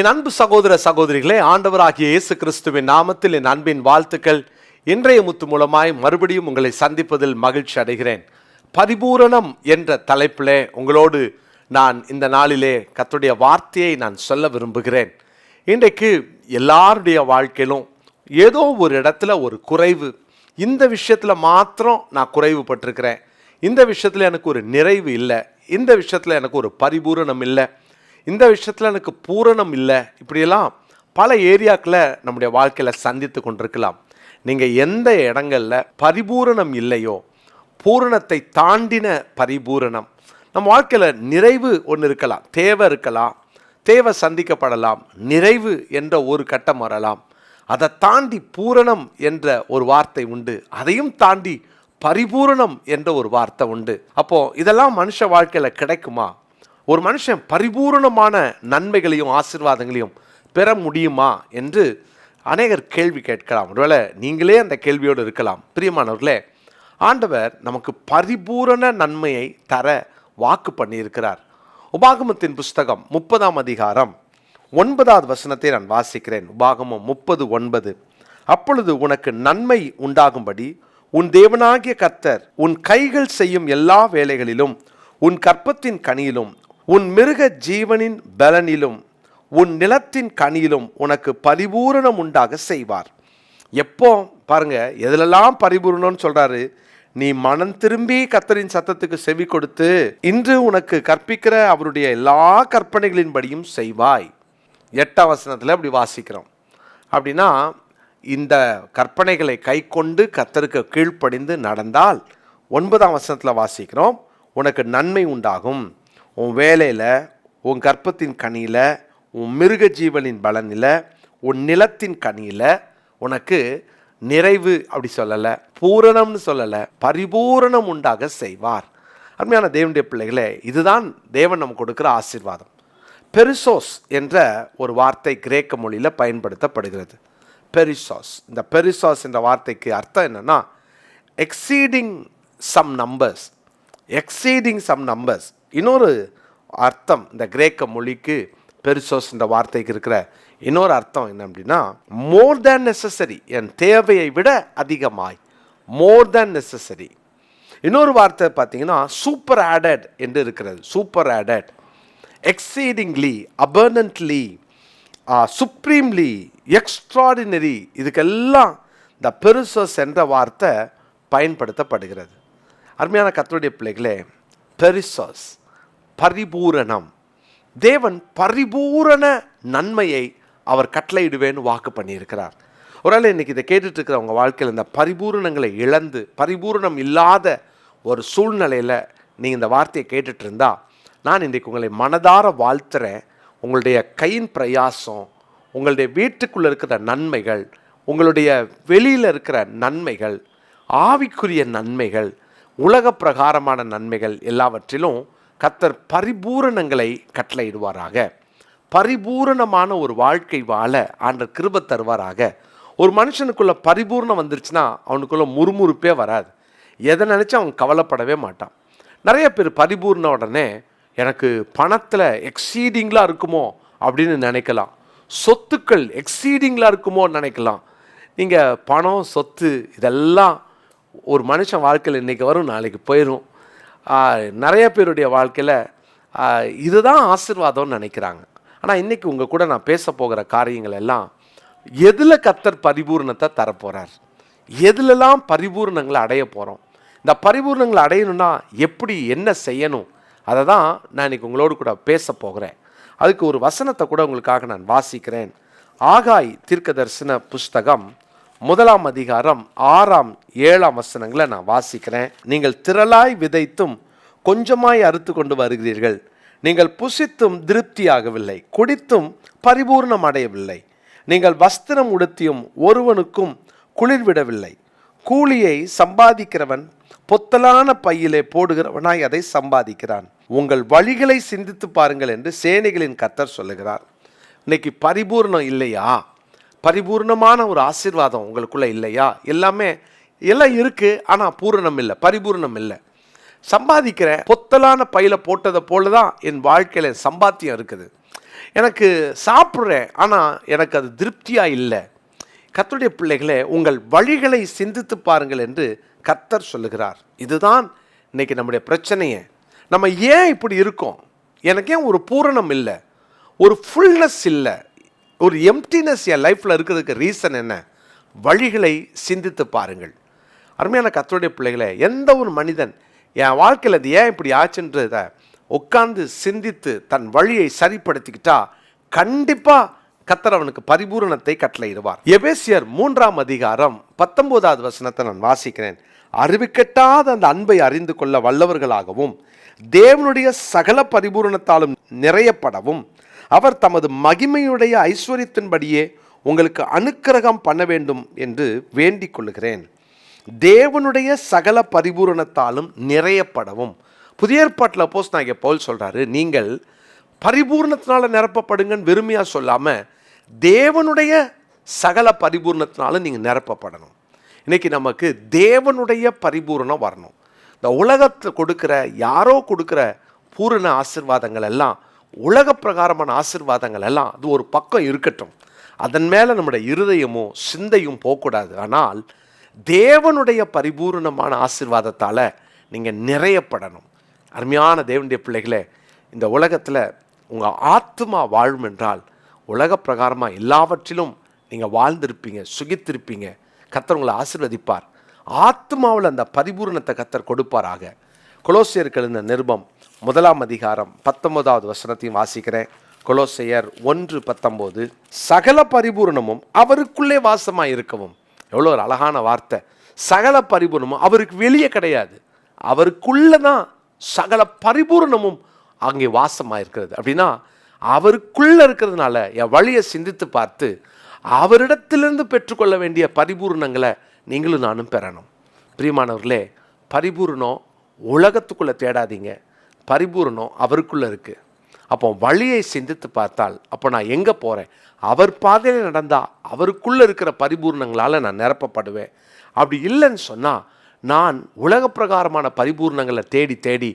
என் அன்பு சகோதர சகோதரிகளே ஆண்டவராகிய இயேசு கிறிஸ்துவின் நாமத்தில் என் அன்பின் வாழ்த்துக்கள். இன்றைய முத்து மூலமாய் மறுபடியும் உங்களை சந்திப்பதில் மகிழ்ச்சி அடைகிறேன். பரிபூரணம் என்ற தலைப்பிலே உங்களோடு நான் இந்த நாளிலே கத்துடைய வார்த்தையை நான் சொல்ல விரும்புகிறேன். இன்றைக்கு எல்லாருடைய வாழ்க்கையிலும் ஏதோ ஒரு இடத்துல ஒரு குறைவு. இந்த விஷயத்தில் மாத்திரம் நான் குறைவுபட்டிருக்கிறேன். இந்த விஷயத்தில் எனக்கு ஒரு நிறைவு இல்லை. இந்த விஷயத்தில் எனக்கு ஒரு பரிபூரணம் இல்லை. இந்த விஷயத்தில் எனக்கு பூரணம் இல்லை. இப்படியெல்லாம் பல ஏரியாக்களை நம்முடைய வாழ்க்கையில் சந்தித்து கொண்டிருக்கலாம். நீங்கள் எந்த இடங்களில் பரிபூரணம் இல்லையோ பூரணத்தை தாண்டின பரிபூரணம். நம்ம வாழ்க்கையில் நிறைவு ஒன்று இருக்கலாம். தேவை இருக்கலாம். தேவை சந்திக்கப்படலாம். நிறைவு என்ற ஒரு கட்டம் வரலாம். அதை தாண்டி பூரணம் என்ற ஒரு வார்த்தை உண்டு. அதையும் தாண்டி பரிபூரணம் என்ற ஒரு வார்த்தை உண்டு. அப்போது இதெல்லாம் மனுஷ வாழ்க்கையில் கிடைக்குமா? ஒரு மனுஷன் பரிபூரணமான நன்மைகளையும் ஆசீர்வாதங்களையும் பெற முடியுமா என்று அநேகர் கேள்வி கேட்கலாம். ஒருவேளை நீங்களே அந்த கேள்வியோடு இருக்கலாம். பிரியமானவர்களே ஆண்டவர் நமக்கு பரிபூரண நன்மையை தர வாக்கு பண்ணியிருக்கிறார். உபாகமத்தின் புஸ்தகம் முப்பதாம் அதிகாரம் ஒன்பதாவது வசனத்தை நான் வாசிக்கிறேன். உபாகமம் முப்பது ஒன்பது. அப்பொழுது உனக்கு நன்மை உண்டாகும்படி உன் தேவனாகிய கர்த்தர் உன் கைகள் செய்யும் எல்லா வேலைகளிலும் உன் கற்பத்தின் கனியிலும் உன் மிருக ஜீவனின் பலனிலும் உன் நிலத்தின் கனியிலும் உனக்கு பரிபூரணம் உண்டாக செய்வார். எப்போ? பாருங்க எதிலெல்லாம் பரிபூரணம்னு சொல்றாரு? நீ மனம் திரும்பி கத்தரின் சத்தத்துக்கு செவி கொடுத்து இன்று உனக்கு கற்பிக்கிற அவருடைய எல்லா கற்பனைகளின்படியும் செய்வாய். எட்டாம் வசனத்தில் அப்படி வாசிக்கிறோம். அப்படின்னா இந்த கற்பனைகளை கை கொண்டு கத்தருக்கு கீழ்ப்படிந்து நடந்தால் ஒன்பதாம் வசனத்தில் வாசிக்கிறோம் உனக்கு நன்மை உண்டாகும். உன் வேலையில் உன் கற்பத்தின் கனியில் உன் மிருக ஜீவனின் பலனில் உன் நிலத்தின் கனியில் உனக்கு நிறைவு அப்படி சொல்லலை பூரணம்னு சொல்லலை பரிபூரணம் உண்டாக செய்வார். அருமையான தேவனுடைய பிள்ளைகளே இதுதான் தேவன் நமக்கு கொடுக்குற ஆசீர்வாதம். பெரிசோஸ் என்ற ஒரு வார்த்தை கிரேக்க மொழியில் பயன்படுத்தப்படுகிறது. பெரிசாஸ். இந்த பெரிசாஸ் என்ற வார்த்தைக்கு அர்த்தம் என்னன்னா exceeding some numbers exceeding some numbers இன்னொரு அர்த்தம் இந்த கிரேக்க மொழிக்கு பெருசோஸ் என்ற வார்த்தைக்கு இருக்கிற இன்னொரு அர்த்தம் என்ன அப்படின்னா மோர் தேன் நெசசரி என் தேவையை விட அதிகமாய். மோர் தேன் நெசசரி இன்னொரு வார்த்தை பார்த்தீங்கன்னா சூப்பர் ஆடட் என்று இருக்கிறது. Super added exceedingly abundantly supremely extraordinary இதுக்கெல்லாம் இந்த பெருசஸ் என்ற வார்த்தை பயன்படுத்தப்படுகிறது. அருமையான கத்தருடைய பிள்ளைகளே பெரிசஸ் பரிபூரணம். தேவன் பரிபூரண நன்மையை அவர் கட்டளையிடுவேன்னு வாக்கு பண்ணியிருக்கிறார். ஒருவேளை இன்றைக்கி இதை கேட்டுட்ருக்கிறவங்க வாழ்க்கையில் இந்த பரிபூரணங்களை இழந்து பரிபூரணம் இல்லாத ஒரு சூழ்நிலையில் நீங்கள் இந்த வார்த்தையை கேட்டுட்டு இருந்தா நான் இன்றைக்கு உங்களை மனதார வாழ்த்துறேன். உங்களுடைய கையின் பிரயாசம் உங்களுடைய வீட்டுக்குள்ளே இருக்கிற நன்மைகள் உங்களுடைய வெளியில் இருக்கிற நன்மைகள் ஆவிக்குரிய நன்மைகள் உலக பிரகாரமான நன்மைகள் எல்லாவற்றிலும் கத்தர் பரிபூரணங்களை கட்டளையிடுவாராக. பரிபூரணமான ஒரு வாழ்க்கை வாழ ஆண்டர் கிருப தருவாராக. ஒரு மனுஷனுக்குள்ள பரிபூர்ணம் வந்துருச்சுன்னா அவனுக்குள்ள முறுமுறுப்பே வராது. எதை நினச்சி அவன் கவலைப்படவே மாட்டான். நிறைய பேர் பரிபூர்ண உடனே எனக்கு பணத்தில் எக்ஸீடிங்லாம் இருக்குமோ அப்படின்னு நினைக்கலாம். சொத்துக்கள் எக்ஸீடிங்லாம் இருக்குமோன்னு நினைக்கலாம். நீங்கள் பணம் சொத்து இதெல்லாம் ஒரு மனுஷன் வாழ்க்கையில் இன்றைக்கி வரும் நாளைக்கு போயிடும் நிறைய பேருடைய வாழ்க்கையில் இதுதான் ஆசிர்வாதம்னு நினைக்கிறாங்க. ஆனால் இன்றைக்கி உங்கள் கூட நான் பேச போகிற காரியங்கள் எல்லாம் எதில் கத்தர் பரிபூர்ணத்தை தரப்போகிறார் எதுலெல்லாம் பரிபூர்ணங்களை அடைய போகிறோம் இந்த பரிபூர்ணங்களை அடையணும்னா எப்படி என்ன செய்யணும்? அதை தான் நான் இன்னைக்கு உங்களோடு கூட பேச போகிறேன். அதுக்கு ஒரு வசனத்தை கூட உங்களுக்காக நான் வாசிக்கிறேன். ஆகாய் தீர்க்க தரிசன புஸ்தகம் முதலாம் அதிகாரம் ஆறாம் ஏழாம் வசனங்களை நான் வாசிக்கிறேன். நீங்கள் திரளாய் விதைத்தும் கொஞ்சமாய் அறுத்து கொண்டு வருகிறீர்கள். நீங்கள் புசித்தும் திருப்தியாகவில்லை. குடித்தும் பரிபூர்ணம் அடையவில்லை. நீங்கள் வஸ்திரம் உடுத்தியும் ஒருவனுக்கும் குளிர்விடவில்லை கூலியை சம்பாதிக்கிறவன் பொத்தலான பையிலே போடுகிறவனாய் அதை சம்பாதிக்கிறான். உங்கள் வழிகளை சிந்தித்து பாருங்கள் என்று சேனைகளின் கத்தர் சொல்லுகிறார். இன்னைக்கு பரிபூர்ணம் இல்லையா? பரிபூர்ணமான ஒரு ஆசீர்வாதம் உங்களுக்குள்ளே இல்லையா? எல்லாமே எல்லாம் இருக்குது ஆனால் பூரணம் இல்லை பரிபூர்ணம் இல்லை. சம்பாதிக்கிற பொத்தலான பையில போட்டதை போல தான் என் வாழ்க்கையில் சம்பாத்தியம் இருக்குது. எனக்கு சாப்பிட்றேன் ஆனால் எனக்கு அது திருப்தியாக இல்லை. கர்த்தருடைய பிள்ளைகளே உங்கள் வழிகளை சிந்தித்து பாருங்கள் என்று கத்தர் சொல்லுகிறார். இதுதான் இன்னைக்கு நம்முடைய பிரச்சனையே. நம்ம ஏன் இப்படி இருக்கோம்? எனக்கு ஏன் ஒரு பூரணம் இல்லை. ஒரு ஃபுல்னஸ் இல்லை. ஒரு எம்டினஸ் என் லைஃப்பில் இருக்கிறதுக்கு ரீசன் என்ன? வழிகளை சிந்தித்து பாருங்கள். அருமையான கர்த்தருடைய பிள்ளைகளை எந்த ஒரு மனிதன் என் வாழ்க்கையில் அது ஏன் இப்படி ஆச்சுன்றதை உட்கார்ந்து சிந்தித்து தன் வழியை சரிப்படுத்திக்கிட்டா கண்டிப்பாக கத்தர் அவனுக்கு பரிபூரணத்தை கட்டளையிடுவார். எபேசியர் மூன்றாம் அதிகாரம் பத்தொன்பதாவது வசனத்தை நான் வாசிக்கிறேன். அறிவிக்கட்டாத அந்த அன்பை அறிந்து கொள்ள வல்லவர்களாகவும் தேவனுடைய சகல பரிபூரணத்தாலும் நிறையப்படவும் அவர் தமது மகிமையுடைய ஐஸ்வர்யத்தின்படியே உங்களுக்கு அனுக்கிரகம் பண்ண வேண்டும் என்று வேண்டிக் கொள்ளுகிறேன். தேவனுடைய சகல பரிபூரணத்தாலும் நிறையப்படவும். புதிய ஏற்பாட்டில் போஸ் நான் பவுல் சொல்கிறாரு நீங்கள் பரிபூர்ணத்தினால் நிரப்பப்படுங்கன்னு வெறுமையாக சொல்லாமல் தேவனுடைய சகல பரிபூர்ணத்தினாலும் நீங்கள் நிரப்பப்படணும். இன்றைக்கி நமக்கு தேவனுடைய பரிபூரணம் வரணும். இந்த உலகத்தில் கொடுக்குற யாரோ கொடுக்குற பூரண ஆசிர்வாதங்கள் எல்லாம் உலக பிரகாரமான ஆசிர்வாதங்கள் எல்லாம் அது ஒரு பக்கம் இருக்கட்டும். அதன் மேலே நம்முடைய இருதயமும் சிந்தையும் போகக்கூடாது. ஆனால் தேவனுடைய பரிபூரணமான ஆசிர்வாதத்தால் நீங்கள் நிறையப்படணும். அருமையான தேவனுடைய பிள்ளைகளே இந்த உலகத்தில் உங்கள் ஆத்மா வாழும் என்றால் உலக பிரகாரமாக எல்லாவற்றிலும் நீங்கள் வாழ்ந்திருப்பீங்க சுகித்திருப்பீங்க. கத்தர் உங்களை ஆசிர்வதிப்பார். ஆத்மாவில் அந்த பரிபூரணத்தை கத்தர் கொடுப்பாராக. கொலோசியர்கள் இந்த நிருபம் முதலாம் அதிகாரம் பத்தொன்பதாவது வசனத்தையும் வாசிக்கிறேன். கொலோசையர் ஒன்று பத்தொம்போது சகல பரிபூரணமும் அவருக்குள்ளே வாசமாக இருக்கவும். எவ்வளோ ஒரு அழகான வார்த்தை. சகல பரிபூரணமும் அவருக்கு வெளியே கிடையாது. அவருக்குள்ளே தான் சகல பரிபூரணமும் அங்கே வாசமாக இருக்கிறது. அப்படின்னா அவருக்குள்ளே இருக்கிறதுனால என் வழியை சிந்தித்து பார்த்து அவரிடத்திலிருந்து பெற்றுக்கொள்ள வேண்டிய பரிபூரணங்களை நீங்களும் நானும் பெறணும். பிரியமானவர்களே பரிபூரணம் உலகத்துக்குள்ளே தேடாதீங்க. பரிபூரணம் அவருக்குள்ளே இருக்குது அப்போ வழியை சிந்தித்து பார்த்தால் அப்போ நான் எங்கே போகிறேன் அவர் பாதையில் நடந்தால் அவருக்குள்ளே இருக்கிற பரிபூர்ணங்களால் நான் நிரப்பப்படுவேன். அப்படி இல்லைன்னு சொன்னால் நான் உலக பிரகாரமான பரிபூர்ணங்களை தேடி தேடி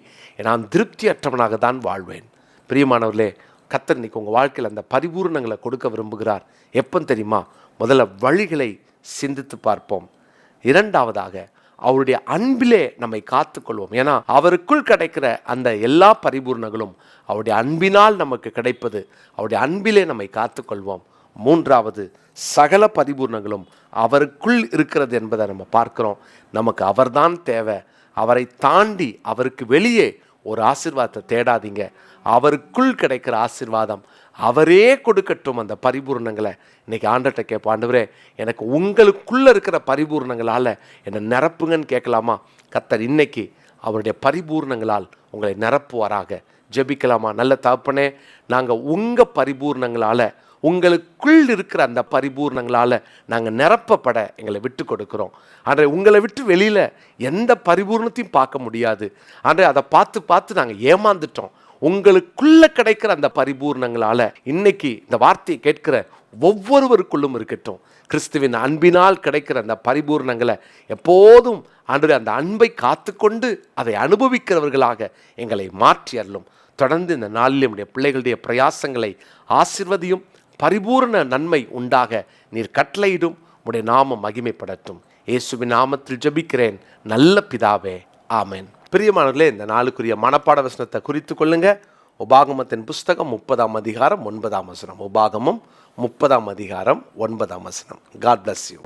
நான் திருப்தியற்றவனாக தான் வாழ்வேன். பிரியமானவர்களே கத்தர் இன்னைக்கு உங்கள் வாழ்க்கையில் அந்த பரிபூர்ணங்களை கொடுக்க விரும்புகிறார். எப்போ தெரியுமா? முதல்ல வழிகளை சிந்தித்து பார்ப்போம். இரண்டாவதாக அவருடைய அன்பிலே நம்மை காத்துக்கொள்வோம். ஏன்னா அவருக்குள் கிடைக்கிற அந்த எல்லா பரிபூர்ணங்களும் அவருடைய அன்பினால் நமக்கு கிடைப்பது அவருடைய அன்பிலே நம்மை காத்துக்கொள்வோம். மூன்றாவது சகல பரிபூர்ணங்களும் அவருக்குள் இருக்கிறது என்பதை நம்ம பார்க்கிறோம். நமக்கு அவர்தான் தேவை. அவரை தாண்டி அவருக்கு வெளியே ஒரு ஆசிர்வாதத்தை தேடாதீங்க. அவருக்குள் கிடைக்கிற ஆசிர்வாதம் அவரே கொடுக்கட்டும் அந்த பரிபூர்ணங்களை. இன்னைக்கு ஆண்டர்கிட்ட கேட்போம் ஆண்டவரே எனக்கு உங்களுக்குள்ளே இருக்கிற பரிபூர்ணங்களால் என்னை நிரப்புங்கன்னு கேட்கலாமா? கத்தர் இன்னைக்கு அவருடைய பரிபூர்ணங்களால் உங்களை நிரப்புவாராக. ஜெபிக்கலாமா? நல்ல தகப்பனே நாங்கள் உங்கள் பரிபூர்ணங்களால் உங்களுக்குள் இருக்கிற அந்த பரிபூர்ணங்களால் நாங்கள் நிரப்பப்பட எங்களை விட்டு கொடுக்குறோம். அன்றை உங்களை விட்டு வெளியில் எந்த பரிபூர்ணத்தையும் பார்க்க முடியாது. அன்றை அதை பார்த்து பார்த்து நாங்கள் ஏமாந்துட்டோம். உங்களுக்குள்ள கிடைக்கிற அந்த பரிபூர்ணங்களால் இன்னைக்கு இந்த வார்த்தையை கேட்கிற ஒவ்வொருவருக்குள்ளும் இருக்கட்டும். கிறிஸ்துவின் அன்பினால் கிடைக்கிற அந்த பரிபூர்ணங்களை எப்போதும் அன்று அந்த அன்பை காத்துக்கொண்டு அதை அனுபவிக்கிறவர்களாக எங்களை மாற்றி அருளும். தொடர்ந்து இந்த நாளில் நம்முடைய பிள்ளைகளுடைய பிரயாசங்களை ஆசிர்வதியும் பரிபூர்ண நன்மை உண்டாக நீர் கட்டளையிடும். உடைய நாமம் மகிமைப்படட்டும் இயேசுவின் நாமத்தில் ஜபிக்கிறேன். நல்ல பிதாவே. ஆமேன். பிரியமானவர்களே இந்த நாளுக்குரிய மனப்பாட வசனத்தை குறித்து கொள்ளுங்க. உபாகமத்தின் புஸ்தகம் முப்பதாம் அதிகாரம் ஒன்பதாம் வசனம். உபாகமும் முப்பதாம் அதிகாரம் ஒன்பதாம் வசனம். God bless you